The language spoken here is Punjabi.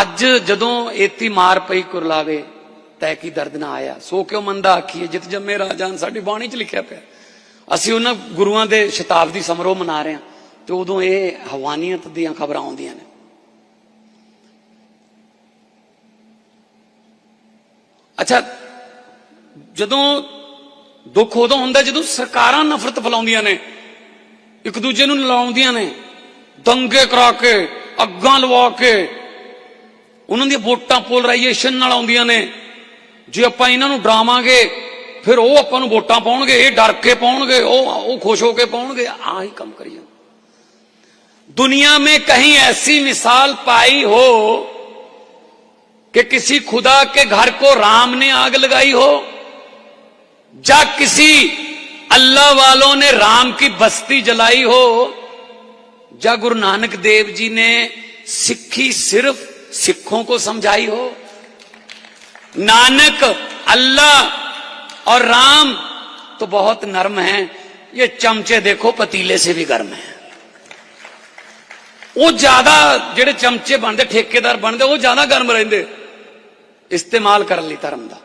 ਅੱਜ ਜਦੋਂ ਏਤੀ ਮਾਰ ਪਈ ਕੁਰਲਾਵੇ, ਤੈ ਕੀ ਦਰਦ ਨਾ ਆਇਆ? ਸੋ ਕਿਉਂ ਮੰਦਾ ਆਖੀਏ? ਜਿਤ ਜੰਮੇ ਰਾਜਾਨ ਸਾਡੀ ਬਾਣੀ 'ਚ ਲਿਖਿਆ ਪਿਆ। ਅਸੀਂ ਉਹਨਾਂ ਗੁਰੂਆਂ ਦੇ ਸ਼ਤਾਬਦੀ ਸਮਾਰੋਹ ਮਨਾ ਰਹੇ ਹਾਂ ਤੇ ਉਦੋਂ ਇਹ ਹਵਾਨੀਅਤ ਦੀਆਂ ਖਬਰਾਂ ਆਉਂਦੀਆਂ ਨੇ। ਅੱਛਾ, ਜਦੋਂ ਦੁੱਖ ਉਦੋਂ ਹੁੰਦਾ ਜਦੋਂ ਸਰਕਾਰਾਂ ਨਫ਼ਰਤ ਫੈਲਾਉਂਦੀਆਂ ਨੇ, ਇੱਕ ਦੂਜੇ ਨੂੰ ਲਾਉਂਦੀਆਂ ਨੇ, ਦੰਗੇ ਕਰਾ ਕੇ, ਅੱਗਾਂ ਲਵਾ ਕੇ ਉਹਨਾਂ ਦੀਆਂ ਵੋਟਾਂ ਪੋਲਰਾਈਜੇਸ਼ਨ ਨਾਲ ਆਉਂਦੀਆਂ ਨੇ ਜੇ ਆਪਾਂ ਇਹਨਾਂ ਨੂੰ ਡਰਾਵਾਂਗੇ ਫਿਰ ਉਹ ਆਪਾਂ ਨੂੰ ਵੋਟਾਂ ਪਾਉਣਗੇ ਇਹ ਡਰ ਕੇ ਪਾਉਣਗੇ ਉਹ ਉਹ ਖੁਸ਼ ਹੋ ਕੇ ਪਾਉਣਗੇ ਆਹੀ ਕੰਮ ਕਰੀ ਜਾਂਦੇ दुनिया में कहीं ऐसी मिसाल पाई हो कि किसी खुदा के घर को राम ने आग लगाई हो या किसी अल्लाह वालों ने राम की बस्ती जलाई हो या गुरु नानक देव जी ने सिक्खी सिर्फ सिखों को समझाई हो नानक अल्लाह और राम तो बहुत नर्म हैं ये चमचे देखो पतीले से भी गर्म हैं ਉਹ ਜ਼ਿਆਦਾ ਜਿਹੜੇ ਚਮਚੇ ਬਣਦੇ ਠੇਕੇਦਾਰ ਬਣਦੇ ਉਹ ਜ਼ਿਆਦਾ ਗਰਮ ਰਹਿੰਦੇ ਇਸਤੇਮਾਲ ਕਰਨ ਲਈ ਧਰਮ ਦਾ